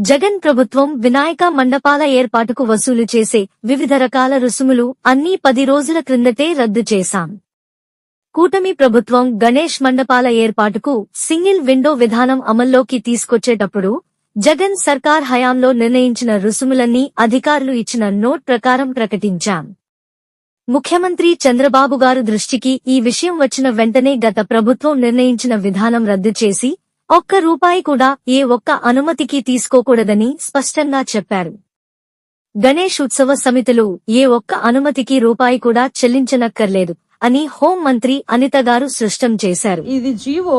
జగన్ ప్రభుత్వం వినాయక మండపాల ఏర్పాటుకు వసూలు చేసే వివిధ రకాల రుసుములు అన్నీ పది రోజుల క్రిందటే రద్దు చేశాం. కూటమి ప్రభుత్వం గణేష్ మండపాల ఏర్పాటుకు సింగిల్ విండో విధానం అమల్లోకి తీసుకొచ్చేటప్పుడు జగన్ సర్కార్ హయాంలో నిర్ణయించిన రుసుములన్నీ అధికారులు ఇచ్చిన నోట్ ప్రకారం ప్రకటించాం. ముఖ్యమంత్రి చంద్రబాబు గారు దృష్టికి ఈ విషయం వచ్చిన వెంటనే గత ప్రభుత్వం నిర్ణయించిన విధానం రద్దు చేసి ఒక్క రూపాయి కూడా ఏ ఒక్క అనుమతికి తీసుకోకూడదని స్పష్టంగా చెప్పారు. గణేష్ ఉత్సవ సమితులు ఏ ఒక్క అనుమతికి రూపాయి కూడా చెల్లించనక్కర్లేదు అని హోం మంత్రి అనిత గారు స్పష్టం చేశారు. ఇది జీవో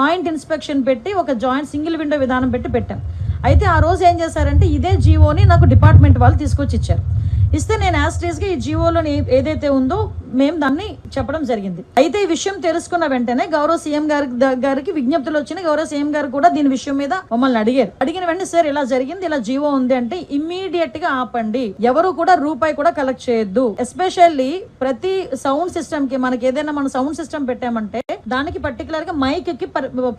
జాయింట్ ఇన్స్పెక్షన్ పెట్టి ఒక జాయింట్ సింగిల్ విండో విధానం పెట్టి పెట్టాం. అయితే ఆ రోజు ఏం చేశారంటే ఇదే జీవోని నాకు డిపార్ట్మెంట్ వాళ్ళు తీసుకొచ్చి ఇచ్చారు. ఇస్తే నేను యాస్ట్రీస్గా ఈ జీవోలో ఏదైతే ఉందో మేము దాన్ని చెప్పడం జరిగింది. అయితే ఈ విషయం తెలుసుకున్న వెంటనే గౌరవ సీఎం గారి గారికి విజ్ఞప్తులు వచ్చినాయి. గౌరవ సీఎం గారు కూడా దీని విషయం మీద మమ్మల్ని అడిగారు. అడిగిన వెంటనే సార్ ఇలా జరిగింది. ఇలా జీవో ఉంది అంటే ఇమ్మీడియట్గా ఆపండి. ఎవరు కూడా రూపాయి కూడా కలెక్ట్ చేయొద్దు. ఎస్పెషల్లీ ప్రతి సౌండ్ సిస్టమ్కి మనకి ఏదైనా మనం సౌండ్ సిస్టమ్ పెట్టామంటే దానికి పర్టికులర్గా మైక్కి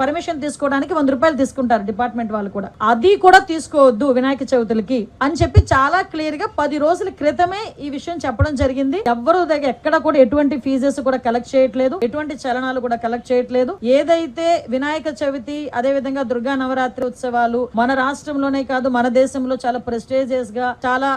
పర్మిషన్ తీసుకోవడానికి వంద రూపాయలు తీసుకుంటారు డిపార్ట్మెంట్ వాళ్ళు కూడా. అది కూడా తీసుకోవద్దు వినాయక చవితులకి అని చెప్పి చాలా క్లియర్గా పది రోజుల క్రితమే ఈ విషయం చెప్పడం జరిగింది. ఎవ్వరు దగ్గర ఎక్కడ కూడా ఎటువంటి ఫీజెస్ కూడా కలెక్ట్ చేయట్లేదు. ఎటువంటి చలనాలు కూడా కలెక్ట్ చేయట్లేదు. ఏదైతే వినాయక చవితి అదే విధంగా దుర్గా నవరాత్రి ఉత్సవాలు మన రాష్ట్రంలోనే కాదు మన దేశంలో చాలా ప్రెస్టేజియస్గా చాలా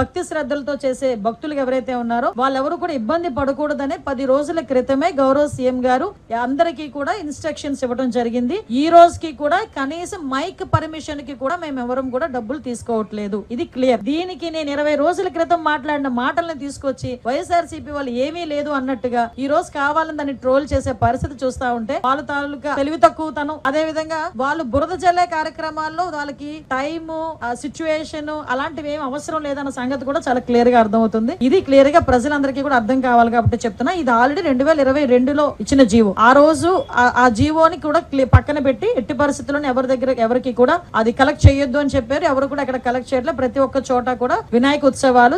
భక్తి శ్రద్ధలతో చేసే భక్తులు ఎవరైతే ఉన్నారో వాళ్ళెవరు కూడా ఇబ్బంది పడకూడదనే పది రోజుల క్రితమే గౌరవ సీఎం గారు అందరికీ కూడా ఇన్స్ట్రక్షన్స్ ఇవ్వడం జరిగింది. ఈ రోజుకి కూడా కనీసం మైక్ పర్మిషన్కి కూడా మేము ఎవరం కూడా డబ్బులు తీసుకోవట్లేదు. ఇది క్లియర్ దీనికి నేను ఇరవై రోజుల క్రితం మాట్లాడిన మాటల్ని తీసుకొచ్చి వైఎస్ఆర్ వాళ్ళు ఏమీ లేదు అన్నట్టుగా ఈ రోజు కావాలని దాన్ని ట్రోల్ చేసే పరిస్థితి చూస్తా ఉంటే వాళ్ళ తాలూకా తెలివి తక్కువతనం. అదే విధంగా వాళ్ళు బురద జల్లే కార్యక్రమాల్లో వాళ్ళకి టైము సిచ్యువేషన్ అలాంటివి ఏం అవసరం లేదన్న సంగతి కూడా చాలా క్లియర్గా అర్థమవుతుంది. ఇది క్లియర్గా ప్రజలందరికీ కూడా అర్థం కావాలి కాబట్టి చెప్తున్నా. ఇది ఆల్రెడీ రెండు వేల ఇరవై రెండులో ఇచ్చిన జీవో. ఆ రోజు ఆ- జీవోని కూడా పక్కన పెట్టి ఎట్టి పరిస్థితుల్లో ఎవరి దగ్గర ఎవరికి కూడా అది కలెక్ట్ చేయొద్దు అని చెప్పారు. ఎవరు కూడా ఇక్కడ కలెక్ట్ చేయట్లేదు ప్రతి ఒక్క చోట కూడా వినాయక ఉత్సవాలు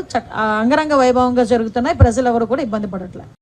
అంగరంగ వైభవంగా జరుగుతున్నాయి. ప్రజలు ఎవరు కూడా ఇబ్బంది పడట్లేదు